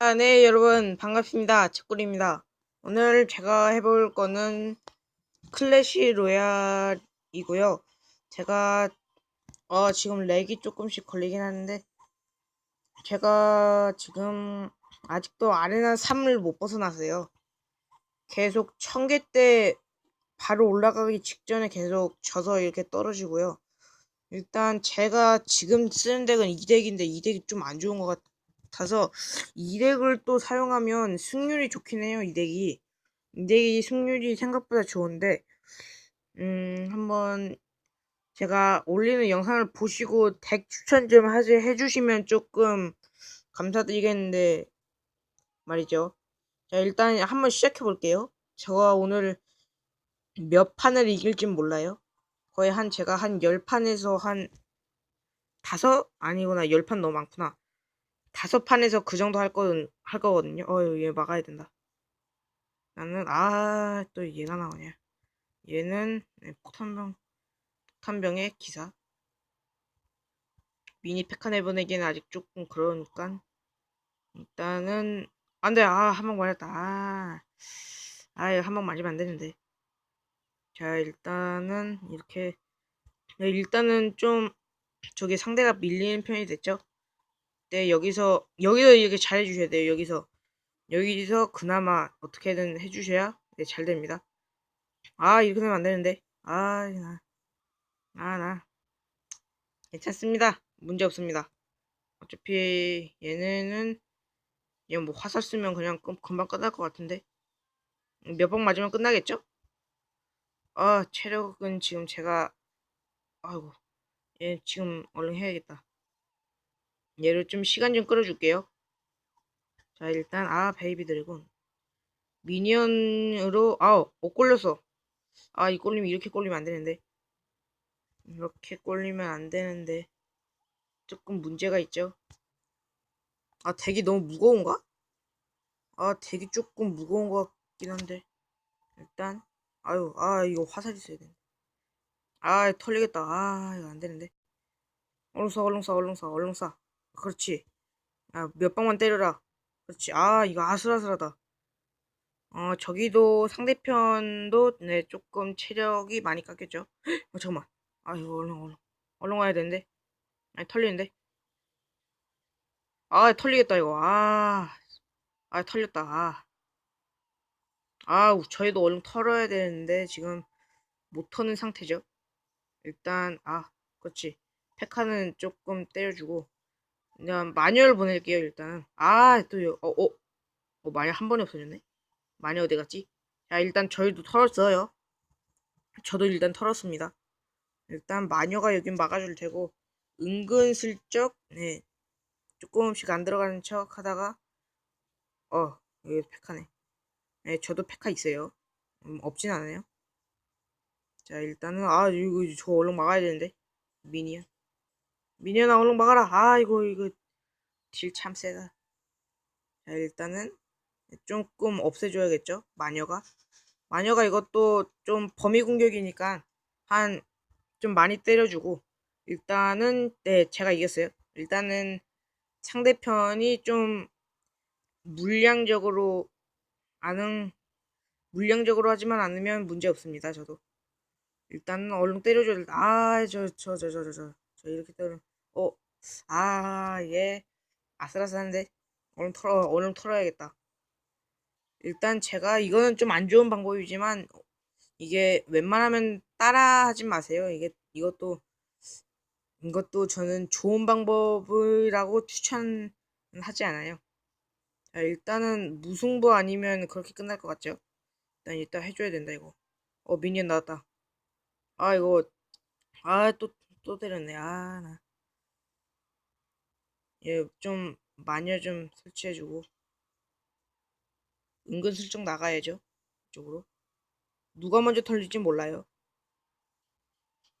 아, 네, 여러분, 반갑습니다. 책꿀입니다. 오늘 제가 해볼 거는 클래시 로얄이고요. 제가, 어, 지금 렉이 조금씩 걸리긴 하는데, 제가 지금 아직도 아레나 3을 못 벗어났어요. 계속 천개 때 바로 올라가기 직전에 계속 져서 이렇게 떨어지고요. 일단 제가 지금 쓰는 덱은 이 덱인데 이 덱이 좀 안 좋은 것 같아 서 이 덱을 또 사용하면 승률이 좋긴 해요. 이 덱이 이 덱이 승률이 생각보다 좋은데 음 한번 제가 올리는 영상을 보시고 덱 추천 좀 해주시면 조금 감사드리겠는데 말이죠. 자 일단 한번 시작해 볼게요. 제가 오늘 몇 판을 이길진 몰라요. 거의 한 제가 한 10판에서 한 다섯 아니구나 10판 너무 많구나. 다섯 판에서 그 정도 할 거는 할 거거든요. 어유 얘 막아야 된다. 나는 아 또 얘가 나오냐. 얘는 네, 폭탄병 폭탄병의 기사. 미니 페카 내보내기는 아직 조금 그러니까 일단은 안돼 아한 방 맞았다 아한방 맞으면 안 되는데 자 일단은 이렇게 네, 일단은 좀 저기 상대가 밀리는 편이 됐죠 네 여기서 여기서 이렇게 잘 해주셔야 돼요 여기서. 여기서 그나마 어떻게든 해주셔야 네, 잘 됩니다. 아 이렇게 되면 안 되는데. 아 나. 아, 나. 괜찮습니다. 문제 없습니다. 어차피 얘네는 얘 뭐 화살 쓰면 그냥 금, 금방 끝날 것 같은데. 몇 번 맞으면 끝나겠죠? 아 체력은 지금 제가 아이고. 얘 지금 얼른 해야겠다 얘를 좀 시간 좀 끌어줄게요. 자 일단 아 베이비 드래곤. 미니언으로 아우 못 꼴렸어. 아 이 꼴리면 이렇게 꼴리면 안 되는데. 이렇게 꼴리면 안 되는데. 조금 문제가 있죠? 아 덱이 너무 무거운가? 아 덱이 조금 무거운 것 같긴 한데. 일단 아유 아 이거 화살 있어야 되네 아 털리겠다. 아 이거 안 되는데. 얼른 쏴 얼른 쏴 얼른 쏴 얼른 쏴 그렇지. 아 몇 방만 때려라. 그렇지. 아 이거 아슬아슬하다. 어 저기도 상대편도 네 조금 체력이 많이 깎였죠. 어 잠깐만. 아 이거 얼른 얼른. 얼른 와야 되는데. 아니 털리는데? 아 털리겠다 이거. 아, 아 털렸다. 아. 아 저희도 얼른 털어야 되는데 지금 못 터는 상태죠. 일단 아 그렇지. 페카는 조금 때려주고 그냥 마녀를 보낼게요 일단. 아또 어, 어, 어 마녀 한 번에 없어졌네. 마녀 어디 갔지? 자 일단 저희도 털었어요. 저도 일단 털었습니다. 일단 마녀가 여긴 막아줄 테고 은근슬쩍 네 조금씩 안 들어가는 척 하다가 어 여기 페카네. 네 저도 페카 있어요. 음, 없진 않아요. 자 일단은 아 이거 저 얼른 막아야 되는데. 미니언 미니언아 얼른 막아라. 아 이거 이거 딜 참 세다. 자 일단은 조금 없애줘야겠죠? 마녀가? 마녀가 이것도 좀 범위 공격이니까 한 좀 많이 때려주고 일단은 네 제가 이겼어요. 일단은 상대편이 좀 물량적으로 안응 물량적으로 하지만 않으면 문제 없습니다 저도. 일단은 얼른 때려줘야 돼. 아, 저, 저, 저, 저, 저, 저, 저 이렇게 때려. 어, 아, 얘 아슬아슬한데. 얼른 털어, 얼른 털어야겠다. 일단 제가 이거는 좀 안 좋은 방법이지만 이게 웬만하면 따라하지 마세요. 이게 이것도 이것도 저는 좋은 방법이라고 추천하지 않아요. 자, 일단은 무승부 아니면 그렇게 끝날 것 같죠? 일단 이따 해줘야 된다 이거. 어 미니언 나왔다. 아 이거 아 또또 때렸네 아 나 얘좀 마녀 좀 설치해주고. 은근슬쩍 나가야죠 이쪽으로. 누가 먼저 털릴지 몰라요.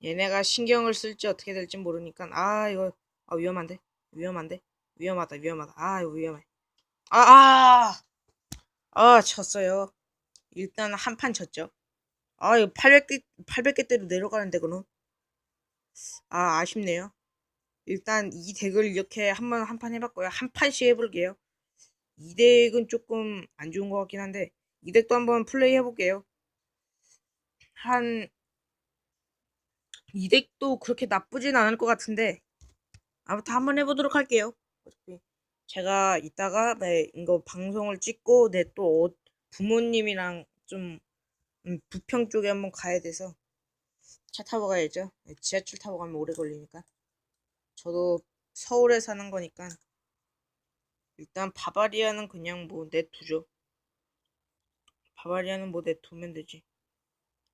얘네가 신경을 쓸지 어떻게 될지 모르니까 아 이거 아 위험한데? 위험한데? 위험하다 위험하다. 아 이거 위험해. 아아! 아, 아 쳤어요. 일단 한 판 쳤죠. 아, 이거 800개, 800개 대로 내려가는데, 그럼. 아, 아쉽네요. 일단 이 덱을 이렇게 한번 한 판 해봤고요. 한 판씩 해볼게요. 이 덱은 조금 안 좋은 것 같긴 한데 이 덱도 한번 플레이 해볼게요. 한 이 덱도 그렇게 나쁘진 않을 것 같은데 아무튼 한번 해보도록 할게요. 어차피 제가 이따가 네, 이거 방송을 찍고 네, 또 어- 부모님이랑 좀 음, 부평 쪽에 한번 가야 돼서 차 타고 가야죠. 네, 지하철 타고 가면 오래 걸리니까. 저도 서울에 사는 거니까 일단 바바리아는 그냥 뭐 내두죠. 바바리아는 뭐 내두면 되지.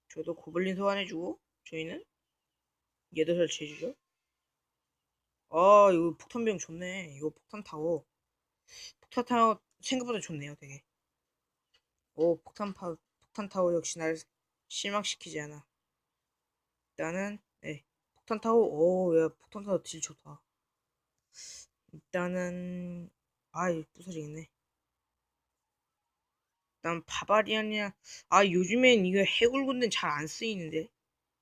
저도 고블린 소환해주고 저희는 얘도 설치해주죠. 아 이거 폭탄병 좋네. 이거 폭탄 타워. 폭탄 타워 생각보다 좋네요, 되게. 오 폭탄 파 폭탄 타워 역시 날 실망시키지 않아. 일단은 네 폭탄 타워 오야 폭탄 타워 딜 좋다. 일단은 아이 부서지겠네. 일단 바바리안이야. 아 요즘엔 이거 해골 군대는 잘 안 쓰이는데?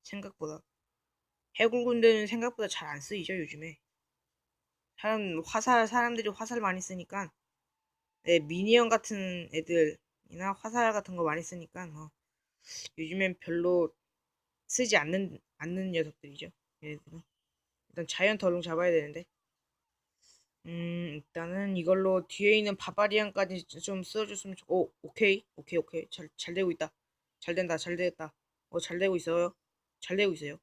생각보다. 해골 군대는 생각보다 잘 안 쓰이죠 요즘에. 사람 화살 사람들이 화살 많이 쓰니까. 네, 미니언 같은 애들이나 화살 같은 거 많이 쓰니까 어, 요즘엔 별로 쓰지 않는 않는 녀석들이죠 얘네들은 일단 자이언트 얼른 잡아야 되는데 음, 일단은 이걸로 뒤에 있는 바바리안까지 좀 써줬으면 좋, 오, 오케이, 오케이, 오케이. 잘, 잘 되고 있다. 잘 된다, 잘 되겠다. 어, 잘 되고 있어요. 잘 되고 있어요.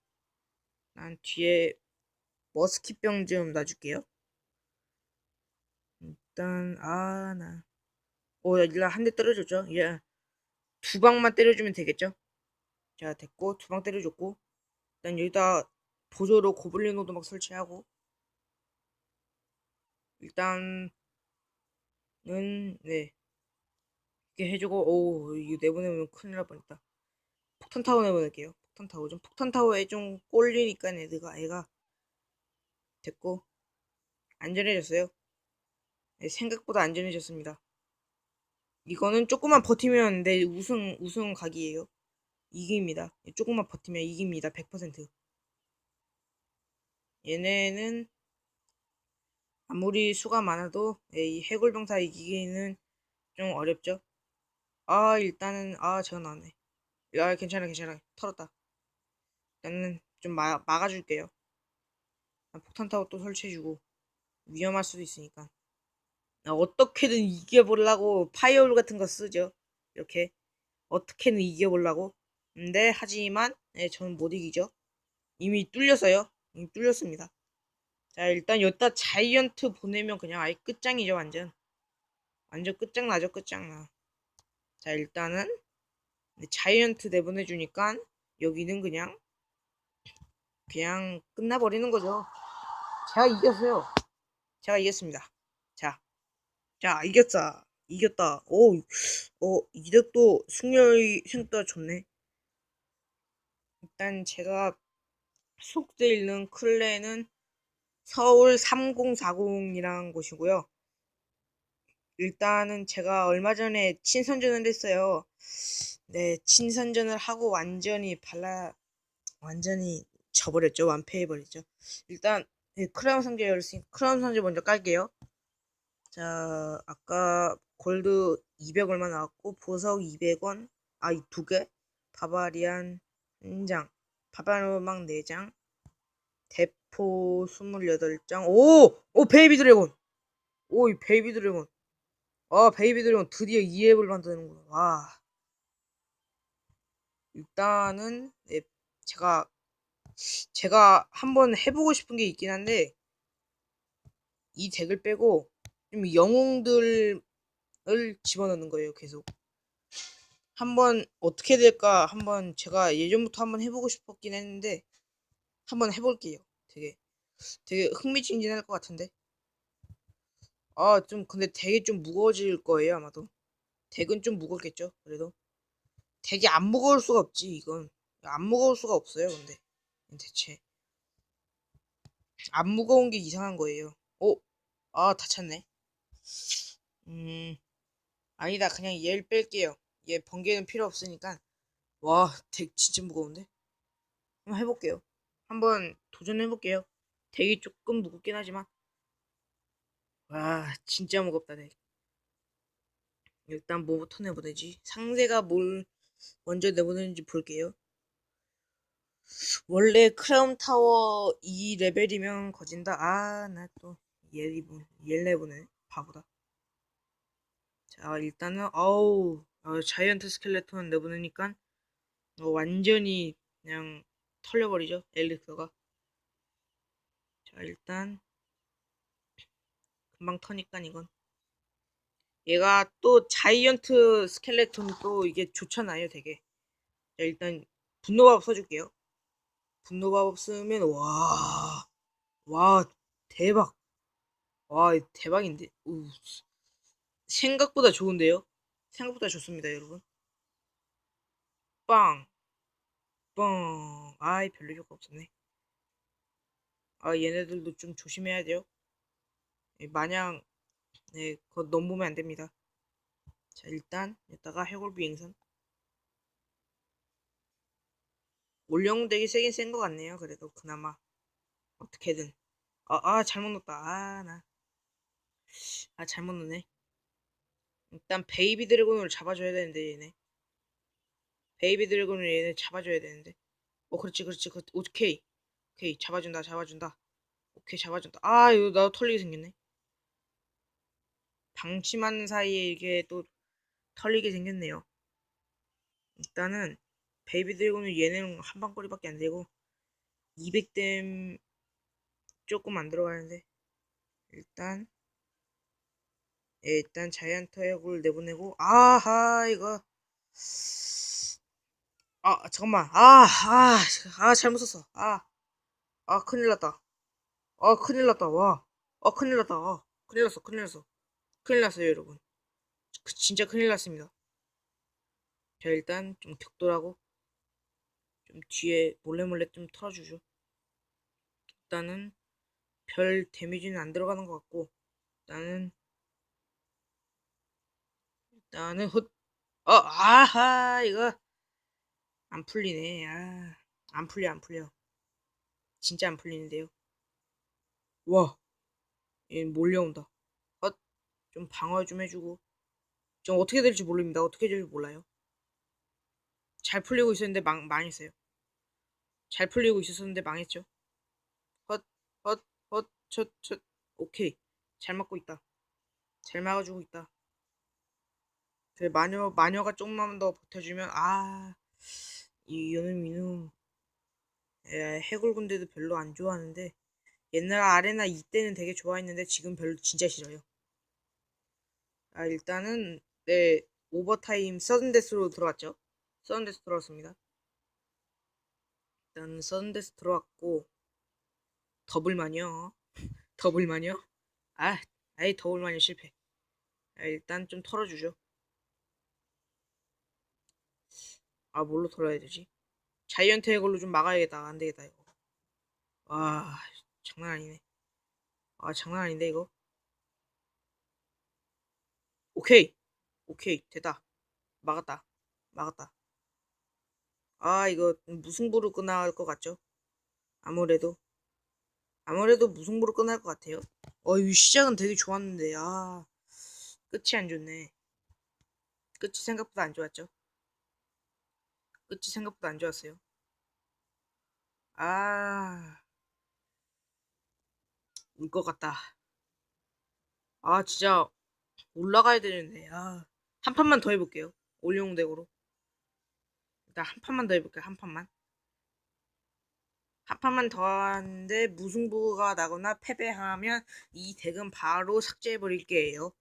난 뒤에 머스킷병 좀 놔줄게요. 일단, 아, 나. 오, 야, 일라 한대 때려줬죠? 예. 두 방만 때려주면 되겠죠? 자, 됐고, 두 방 때려줬고. 일단 여기다 보조로 고블린 오도막 설치하고. 일단은 네. 이렇게 해주고 오 이거 내보내면 큰일 날 뻔했다. 폭탄 타워 내보낼게요. 폭탄 타워 좀. 폭탄 타워에 좀 꼴리니까 애들가 애가 됐고 안전해졌어요. 네, 생각보다 안전해졌습니다. 이거는 조금만 버티면 내 우승 우승 각이에요. 이깁니다. 조금만 버티면 이깁니다. 100% 얘네는 아무리 수가 많아도 예, 이 해골병사 이기기는 좀 어렵죠. 아 일단은 아 제가 나왔네. 야 괜찮아 괜찮아 털었다. 일단은 좀 마, 막아줄게요. 폭탄 타워 또 설치해주고 위험할 수도 있으니까 어떻게든 이겨보려고 파이어올 같은 거 쓰죠. 이렇게 어떻게든 이겨보려고. 근데 하지만 네, 저는 못 이기죠. 이미 뚫렸어요. 뚫렸습니다. 자 일단 여기다 자이언트 보내면 그냥 아예 끝장이죠 완전. 완전 끝장나죠 끝장나. 자 일단은 자이언트 내보내주니까 여기는 그냥 그냥 끝나버리는 거죠. 제가 이겼어요. 제가 이겼습니다. 자, 자 이겼다. 이겼다. 오, 어, 이득도 승률이 생각보다 좋네. 일단 제가 속돼 있는 클레는 서울 3040이라는 곳이고요. 일단은 제가 얼마 전에 친선전을 했어요. 네, 친선전을 하고 완전히 발라, 완전히 져버렸죠. 완패해버렸죠. 일단, 네, 크라운 상자 열었으니 크라운 상자 먼저 깔게요. 자, 아까 골드 200 얼마 나왔고, 보석 200원, 아, 이 두 개, 바바리안 1장, 바바리안 4장, 대포 28장. 오! 오, 베이비 드래곤! 오, 이 베이비 드래곤. 아, 베이비 드래곤 드디어 2앱을 만드는구나. 와. 일단은, 네, 제가, 제가 한번 해보고 싶은 게 있긴 한데, 이 덱을 빼고, 좀 영웅들을 집어넣는 거예요, 계속. 한번 어떻게 될까 한번 제가 예전부터 한번 해보고 싶었긴 했는데 한번 해볼게요. 되게 되게 흥미진진할 것 같은데. 아, 좀 근데 되게 좀 무거워질 거예요, 아마도. 덱은 좀 무겁겠죠, 그래도. 되게 안 무거울 수가 없지, 이건. 안 무거울 수가 없어요, 근데. 대체. 안 무거운 게 이상한 거예요. 오! 아, 다쳤네. 음, 아니다. 그냥 얘를 뺄게요. 얘 번개는 필요 없으니까. 와, 덱 진짜 무거운데? 한번 해볼게요. 한번 도전해볼게요. 되게 조금 무겁긴 하지만. 와, 진짜 무겁다, 덱. 일단 뭐부터 내보내지? 상대가 뭘 먼저 내보내는지 볼게요. 원래 크라운 타워 2 레벨이면 거진다. 아, 나 또 얘리분, 얘네보네 바보다. 자, 일단은 어우, 어, 자이언트 스켈레톤 내보내니까 어, 완전히 그냥 털려버리죠 엘릭서가. 자, 일단 금방 터니까 이건. 얘가 또 자이언트 스켈레톤 또 이게 좋잖아요, 되게. 자, 일단 분노밥 써줄게요. 분노밥 쓰면 와, 와 대박, 와 대박인데, 우, 생각보다 좋은데요? 생각보다 좋습니다, 여러분. 빵, 빵, 아이 별로 효과 없었네. 아 얘네들도 좀 조심해야 돼요. 예, 마냥 네, 그거 넘보면 안 됩니다. 자, 일단 여기다가 해골 비 행선. 올영 되게 세긴 센 것 같네요. 그래도 그나마 어떻게든. 아, 아 잘못 넣었다. 아, 나. 아, 잘못 넣네. 일단 베이비 드래곤을 잡아줘야 되는데 얘네. 베이비 드래곤을 얘네 잡아줘야 되는데. 어, 그렇지, 그렇지, 그 오케이, 오케이, 잡아준다, 잡아준다. 오케이, 잡아준다. 아, 이거 나도 털리게 생겼네. 방심하는 사이에 이게 또 털리게 생겼네요. 일단은 베이비 드래곤은 얘는 한 방거리밖에 안 되고 200댐 조금 안 들어가는데 일단 예, 일단 자이언트 해골 내보내고 아하 이거. 아 잠깐만. 아아아 아, 아, 잘못 썼어. 아아 아, 큰일 났다. 아 큰일 났다. 와아 큰일 났다. 아, 큰일 났어 큰일 났어. 큰일 났어요 여러분. 그, 진짜 큰일 났습니다. 자 일단 좀 격돌하고 좀 뒤에 몰래몰래 좀 털어주죠. 일단은 별 데미지는 안 들어가는 것 같고 일단 은 일단은 헛 어, 아하 이거. 안 풀리네. 아, 안 풀려 안 풀려. 진짜 안 풀리는데요. 와 얘 몰려온다. 어, 좀 방어 좀 해주고. 좀 어떻게 될지 모릅니다. 어떻게 될지 몰라요. 잘 풀리고 있었는데 망, 망했어요. 잘 풀리고 있었는데 망했죠. 헛, 헛, 헛, 첫, 첫. 오케이. 잘 맞고 있다. 잘 막아주고 있다. 그 마녀, 마녀가 조금만 더 버텨주면, 아, 이, 이놈. 에, 해골 군대도 별로 안 좋아하는데, 옛날 아레나 이때는 되게 좋아했는데, 지금 별로 진짜 싫어요. 아, 일단은, 네, 오버타임 서든데스로 들어왔죠. 서든데스 들어왔습니다. 일단 서든데스 들어왔고, 더블 마녀. 더블 마녀? 아, 아이 더블 마녀 실패. 아, 일단 좀 털어주죠. 아, 뭘로 털어야 되지? 자이언트 해걸로 좀 막아야겠다. 안 되겠다, 이거. 와, 장난 아니네. 아, 장난 아닌데, 이거. 오케이. 오케이. 됐다. 막았다. 막았다. 아, 이거 무승부로 끝날 것 같죠? 아무래도. 아무래도 무승부로 끝날 것 같아요. 어, 이 시작은 되게 좋았는데, 아, 끝이 안 좋네. 끝이 생각보다 안 좋았죠. 끝이 생각보다 안 좋았어요. 아, 울 것 같다. 아, 진짜 올라가야 되는데, 아, 한 판만 더 해볼게요. 올용 덱으로. 일단 한 판만 더 해볼게요. 한 판만. 한 판만 더 하는데 무승부가 나거나 패배하면 이 덱은 바로 삭제해버릴게요.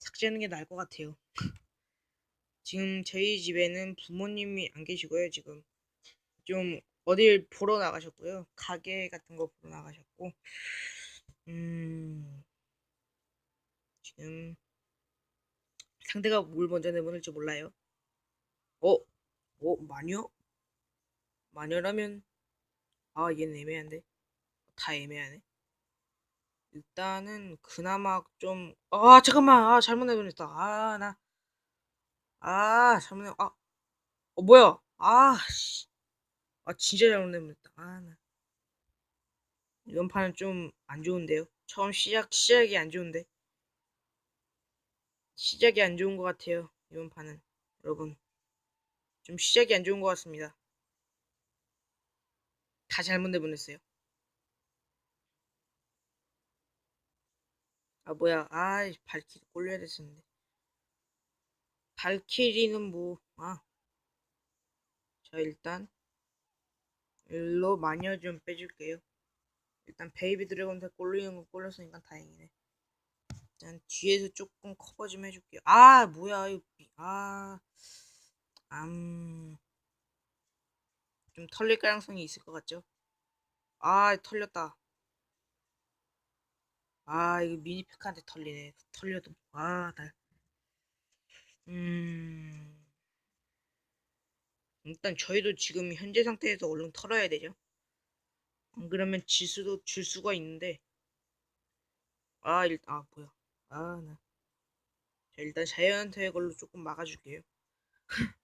삭제하는 게 나을 것 같아요. 지금 저희 집에는 부모님이 안 계시고요. 지금 좀 어딜 보러 나가셨고요. 가게 같은 거 보러 나가셨고 음 지금 상대가 뭘 먼저 내보낼지 몰라요. 어? 어? 마녀? 마녀라면 아, 얘는 애매한데? 다 애매하네. 일단은 그나마 좀, 아, 잠깐만. 아, 잘못 내보냈다. 아, 나. 아, 내, 아. 어, 뭐야? 아, 씨. 아, 진짜 잘못 내보냈다. 아, 나. 이번 판은 좀 안 좋은데요? 처음 시작, 시작이 안 좋은데. 시작이 안 좋은 것 같아요. 이번 판은 여러분 좀 시작이 안 좋은 것 같습니다. 다 잘못 내보냈어요. 아 뭐야 아 발키리 꼴려야 됐었는데 발키리는 뭐 아 자 일단 일로 마녀 좀 빼줄게요. 일단 베이비 드래곤 다 꼴리는 거 꼴렸으니까 다행이네. 일단 뒤에서 조금 커버 좀 해줄게요. 아 뭐야 이거 미- 아 음. 좀 털릴 가능성이 있을 것 같죠? 아 털렸다. 아 이거 미니피크한테 털리네. 털려도 아 나. 음. 일단 저희도 지금 현재 상태에서 얼른 털어야 되죠. 안 그러면 질 수도 질 수가 있는데. 아, 일, 아 뭐야. 아, 나. 자, 일단 자이언트의 걸로 조금 막아줄게요.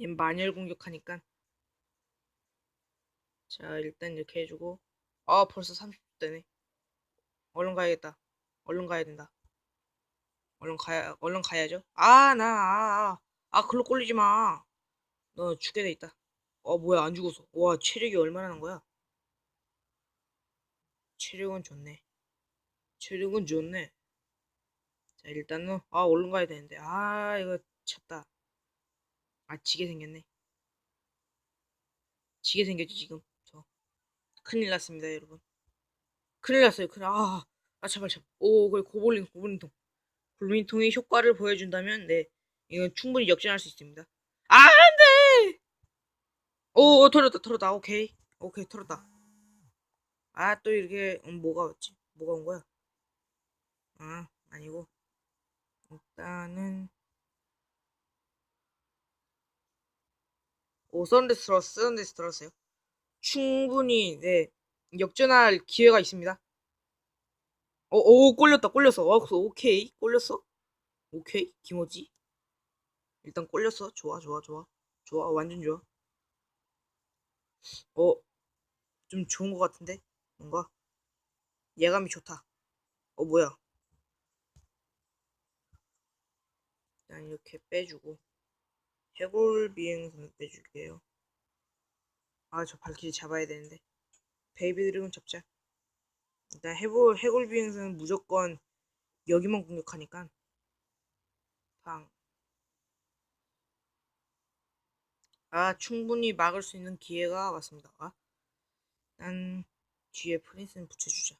얘 마녀를 공격하니까. 자, 일단 이렇게 해주고. 아, 벌써 30분 되네. 얼른 가야겠다. 얼른 가야 된다. 얼른 가야, 얼른 가야죠. 아, 나, 아, 아, 아, 글로 꼴리지 마. 너 죽게 돼 있다. 어, 뭐야, 안 죽었어. 와, 체력이 얼마나 난 거야? 체력은 좋네. 체력은 좋네. 자, 일단은, 아, 얼른 가야 되는데. 아, 이거 찼다. 아, 지게 생겼네. 지게 생겼지, 지금. 저. 큰일 났습니다, 여러분. 큰일 났어요, 큰일. 아, 아, 제발, 제발. 오, 그래, 고블린, 고블린통. 고블린통이 효과를 보여준다면, 네. 이건 충분히 역전할 수 있습니다. 아, 안 돼! 오, 오, 털었다, 털었다. 오케이. 오케이, 털었다. 아, 또 이렇게, 음, 뭐가 왔지? 뭐가 온 거야? 아, 아니고. 일단은, 오, 썬데스 들었어, 썬데스 들었어요. 충분히, 네, 역전할 기회가 있습니다. 오, 오, 꼴렸다, 꼴렸어. 어, 오케이, 꼴렸어. 오케이, 김호지. 일단 꼴렸어. 좋아, 좋아, 좋아. 좋아, 완전 좋아. 어, 좀 좋은 것 같은데? 뭔가? 예감이 좋다. 어, 뭐야. 일단 이렇게 빼주고. 해골 비행선 빼줄게요. 아, 저 발키리 잡아야 되는데. 베이비 드래곤 잡자. 일단 해골, 해골 비행선은 무조건 여기만 공격하니까. 방. 아, 충분히 막을 수 있는 기회가 왔습니다. 아, 난 뒤에 프린스는 붙여주자.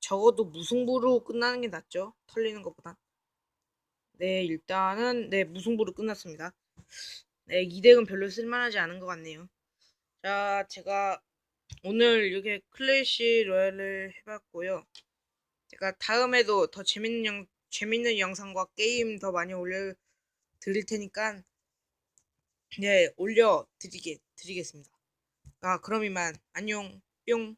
적어도 무승부로 끝나는 게 낫죠. 털리는 것보단. 네, 일단은 네 무승부로 끝났습니다. 네, 이 덱은 별로 쓸만하지 않은 것 같네요. 자, 제가 오늘 이렇게 클래시 로얄을 해봤고요. 제가 다음에도 더 재밌는 영, 재밌는 영상과 게임 더 많이 올려 드릴 테니까 네 올려 드리게 드리겠습니다. 아 그럼 이만 안녕 뿅.